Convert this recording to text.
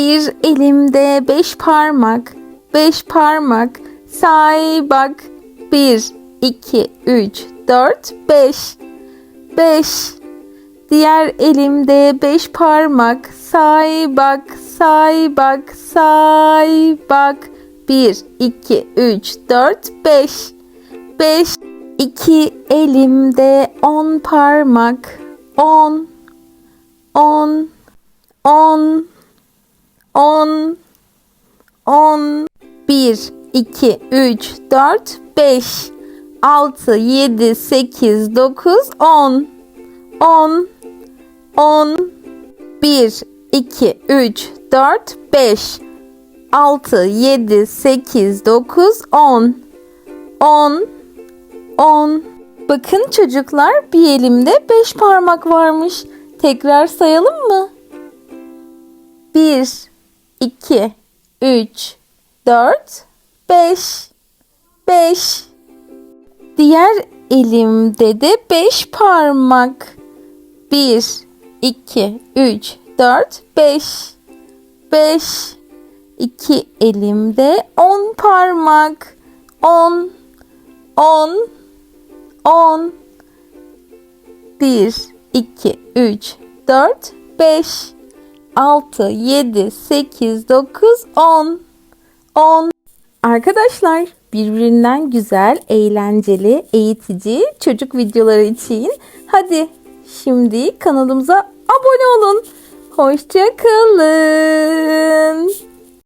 Bir elimde beş parmak, beş parmak. Say bak. Bir, iki, üç, dört, beş. Beş. Diğer elimde beş parmak. Say bak, say bak, say bak. Bir, iki, üç, dört, beş. Beş. İki elimde on parmak. On. On. On. On. On. Bir, iki, üç, dört, beş. Altı, yedi, sekiz, dokuz, on. On. On. Bir, iki, üç, dört, beş. Altı, yedi, sekiz, dokuz, on. On. On. Bakın çocuklar bir elimde beş parmak varmış. Tekrar sayalım mı? Bir, iki, üç, dört, beş. Beş. Diğer elimde de beş parmak. Bir, iki, üç, dört, beş. Beş. İki elimde on parmak. On. On. On. Bir, iki, üç, dört, beş. Altı, yedi, sekiz, dokuz, on. On. Arkadaşlar birbirinden güzel, eğlenceli, eğitici çocuk videoları için hadi şimdi kanalımıza abone olun. Hoşçakalın.